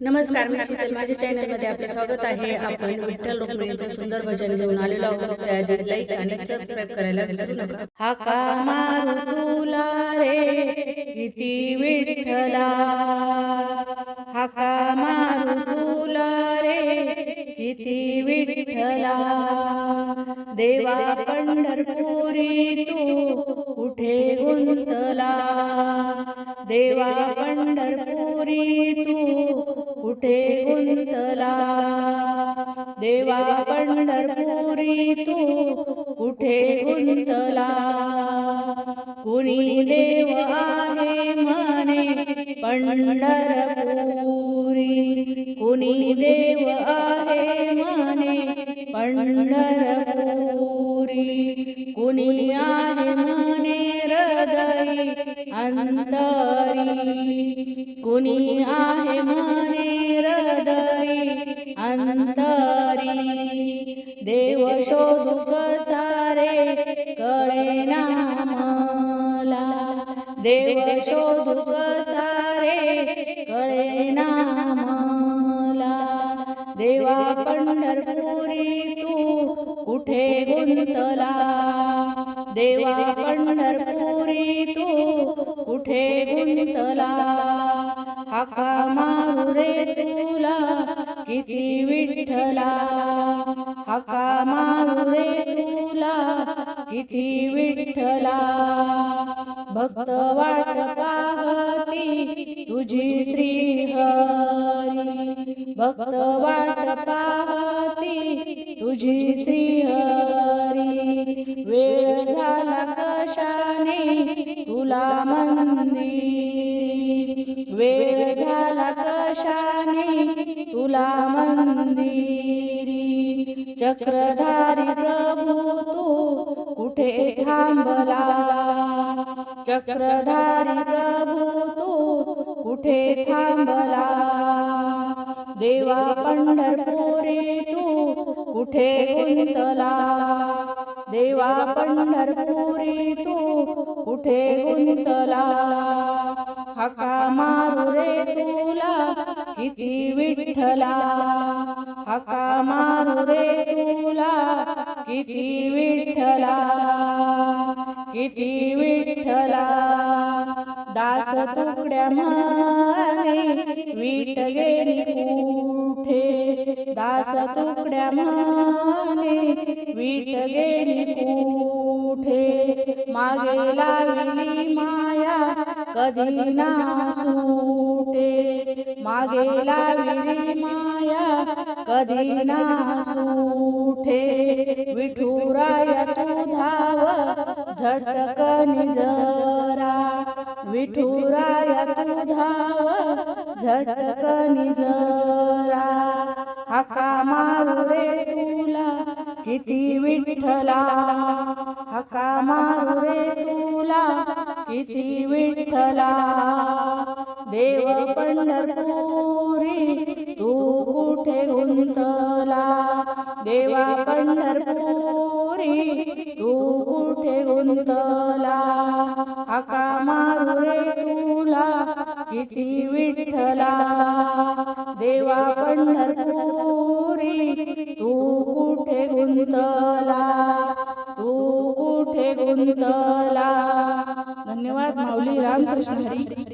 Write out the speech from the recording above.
नमस्कार मी शीतल माझ्या चॅनलमध्ये आपले स्वागत आहे. आपण विठ्ठल रुक्मिणीचं सुंदर भजन घेऊन आलेलो आहोत. त्याआधी लाईक आणि सबस्क्राईब करायला विसरू नका. हा का मारू तुला रे? किती विठ्ठला. हा का मारू तुला रे? किती विठ्ठला. देवा पंढरपुरी तू कुठे गुंतला? देवा पंढरपुरी कुठे गुंतला? देवा पंढरपुरी तू कुठे गुंतला? कुणी देव आहे म्हणे पंढरपुरी? कुणी देव आहे म्हणे पंढरपुरी? कुणी आहे म्हणे हृदय अंतरी? कुणी अंतरी देव शोधू सारे कळे नामला। देव शोधू सारे कळे नामला। देवा पंढरपुरी तू कुठे गुंतला? देवा पंढरपुरी तू कुठे गुंतला? हाका मारू रे तू किती विठ्ठला हाका मारू रे तुला किती विठ्ठला. भक्त वाट पाहती तुझी श्री हरी भक्त वाट पाहती तुझी श्री हरी वेळ झाला कशाने तुला मंदिरी. वेळ झाला कशाने तुला मंदिरी चक्रधारी प्रभू तू कुठे थांबला? चक्रधारी प्रभू तू कुठे थांबला? देवा पंढरपुरी तू कुठे गुंतला? देवा पंढरपुरी तू कुठे गुंतला? हका मारू रे किती विठ्ठला हका मारू रे तुला. किती विठ्ठला किती विठ्ठला. दास तुकड्या म्हणे विट गेली कुठे? दास तुकड्या म्हणे विट गेली कुठे? मागे लागली माया कधी ना सुटे मागे लागली माया कधी ना सुठे. विठुराया तू धाव झटकन जरा. विठुराया तू धाव झटकन जरा. हाका मारू रे तुला किती विठ्ठला. हाका मारू रे तुला किती विठ्ठला. देव पंढरपुरी तू कुठे गुंतला? देवा पंढरपुरी तू कुठे गुंतला? आका मारू रे तुला किती विठ्ठला? देवा पंढरपुरी तू कुठे गुंतला? तू कुठे गुंतला? धन्यवाद माऊली रामकृष्ण हरी.